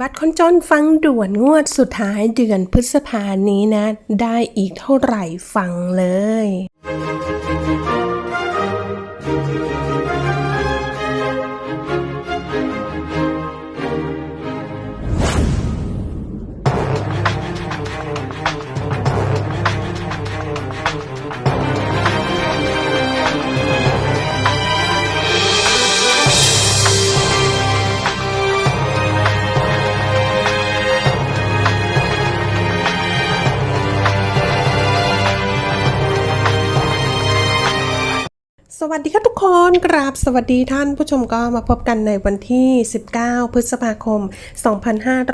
บัตรคนจนฟังด่วนงวดสุดท้ายเดือนพฤษภานี้นะ ได้อีกเท่าไหร่ฟังเลย วัสดีค่ะทุกคนกราบสวัสดีท่านผู้ชมก็มาพบกันในวันที่ 19 พฤษภาคม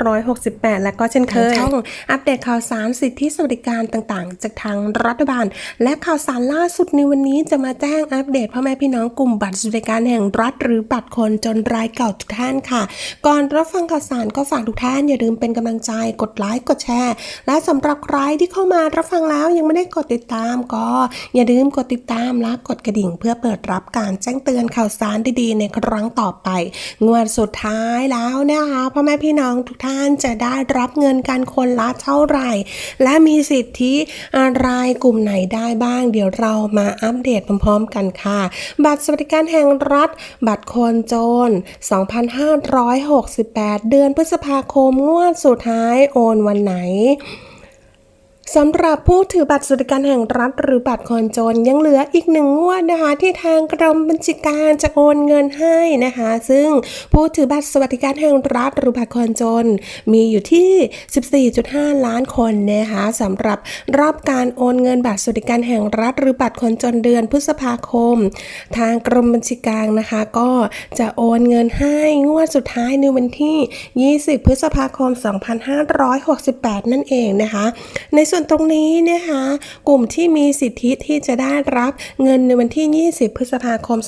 2568 และก็เช่นเคยช่องอัปเดตข่าวสารสิทธิสวัสดิการต่างๆ จากทางรัฐบาล และข่าวสารล่าสุดในวันนี้จะมาแจ้งอัปเดตพ่อแม่พี่น้องกลุ่มบัตรสวัสดิการแห่งรัฐหรือบัตรคนจนรายเก่าทุกท่านค่ะ ก่อนรับฟังข่าวสารก็ฝากทุกท่านอย่าลืมเป็นกำลังใจกดไลค์กดแชร์ และสำหรับใครที่เข้ามารับฟังแล้วยังไม่ได้กดติดตามก็อย่าลืมกดติดตามและกดกระดิ่งเพื่อเปิดรับการแจ้งเตือนข่าวสารดีๆ ในครั้งต่อไป งวดสุดท้ายแล้วนะคะพ่อแม่พี่น้องทุกท่านจะได้รับเงินการคนละเท่าไหร่ และมีสิทธิอะไรกลุ่มไหนได้บ้าง เดี๋ยวเรามาอัปเดตพร้อมๆกันค่ะ บัตรสวัสดิการแห่งรัฐ บัตรคนจน 2,568 เดือนพฤษภาคมงวดสุดท้ายโอนวันไหน สำหรับผู้ถือบัตรสวัสดิการแห่งรัฐหรือบัตรคนจนยังเหลืออีกหนึ่งงวดนะคะ ที่ทางกรมบัญชีการจะโอนเงินให้นะคะ ซึ่งผู้ถือบัตรสวัสดิการแห่งรัฐหรือบัตรคนจน มีอยู่ที่ 14.5 ล้านคนนะคะสำหรับรอบการโอนเงินบัตรสวัสดิการแห่งรัฐ หรือบัตรคนจนเดือนพฤษภาคม ทางกรมบัญชีกลางนะคะ ก็จะโอนเงินให้งวดสุดท้ายในวันที่ 20 พฤษภาคม 2568 นั่นเองนะคะ ในส่วนตรงนี้นะคะ กลุ่มที่มีสิทธิที่จะได้รับเงินในวันที่ 20 พฤษภาคม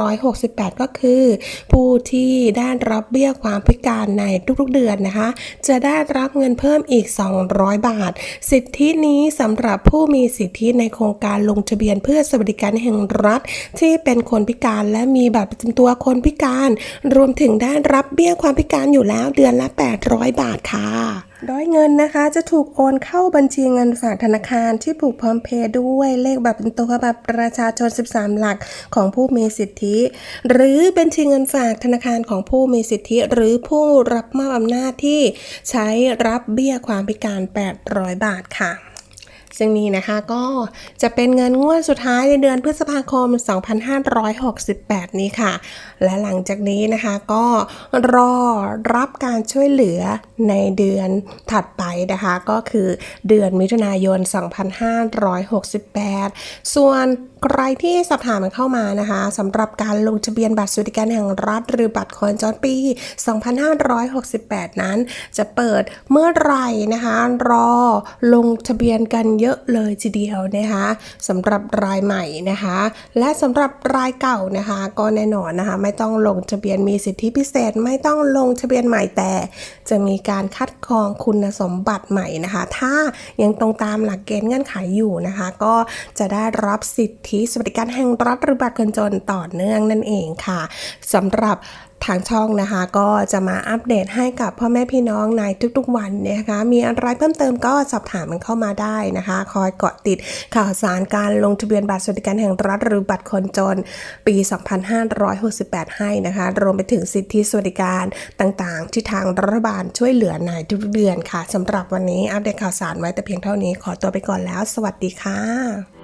2568 ก็คือ ผู้ที่ได้รับเบี้ยความพิการในทุกๆเดือนนะคะ จะได้รับเงินเพิ่มอีก 200 บาท สิทธินี้สำหรับผู้มีสิทธิในโครงการลงทะเบียนเพื่อสวัสดิการแห่งรัฐ ที่เป็นคนพิการและมีบัตรประจำตัวคนพิการ รวมถึงได้รับเบี้ยความพิการอยู่แล้วเดือนละ 800 บาทค่ะ ด้อยเงินนะคะ จะถูกโอนเข้าบัญชีเงินฝากธนาคารที่ผูกพร้อมเพย์ด้วยเลขบัตรเป็นตัวบัตรประชาชน 13 หลักของผู้มีสิทธิ หรือบัญชีเงินฝากธนาคารของผู้มีสิทธิ หรือผู้รับมอบอำนาจที่ใช้รับเบี้ยความพิการ 800 บาทค่ะ ซึ่งนี้นะคะก็จะเป็นเงินงวดสุดท้ายในเดือนพฤษภาคม 2568 นี้ค่ะ และหลังจากนี้นะคะก็รอรับการช่วยเหลือในเดือนถัดไปนะคะ ก็คือเดือนมิถุนายน 2568 ส่วนใครที่สอบถามเข้ามานะคะสำหรับการลงทะเบียนบัตรสวัสดิการแห่งรัฐ หรือบัตรคนจรปี 2568 นั้น จะเปิดเมื่อไหร่นะคะ รอลงทะเบียนกันเยอะเลยทีเดียวนะคะสำหรับรายใหม่นะคะ และสำหรับรายเก่านะคะ ก็แน่นอนนะคะ ไม่ต้องลงทะเบียนมีสิทธิพิเศษ ไม่ต้องลงทะเบียนใหม่แต่ จะมีการคัดกรองคุณสมบัติใหม่นะคะ ถ้ายังตรงตามหลักเกณฑ์เงื่อนไขอยู่นะคะ ก็จะได้รับสิทธิสวัสดิการแห่งรัฐหรือบัตรคนจนต่อเนื่องนั่นเองค่ะสำหรับ ทางช่องนะคะก็จะมาอัปเดตให้กับพ่อแม่พี่น้องในทุกๆวันนะคะ มีอะไรเพิ่มเติมก็สอบถามมันเข้ามาได้นะคะ คอยเกาะติดข่าวสารการลงทะเบียนบัตรสวัสดิการแห่งรัฐหรือบัตรคนจนปี 2568 ให้นะคะ รวมไปถึงสิทธิสวัสดิการต่างๆ ที่ทางรัฐบาลช่วยเหลือในทุกเดือนค่ะสำหรับวันนี้อัปเดตข่าวสารไว้แต่เพียงเท่านี้ขอตัวไปก่อนแล้ว สวัสดีค่ะ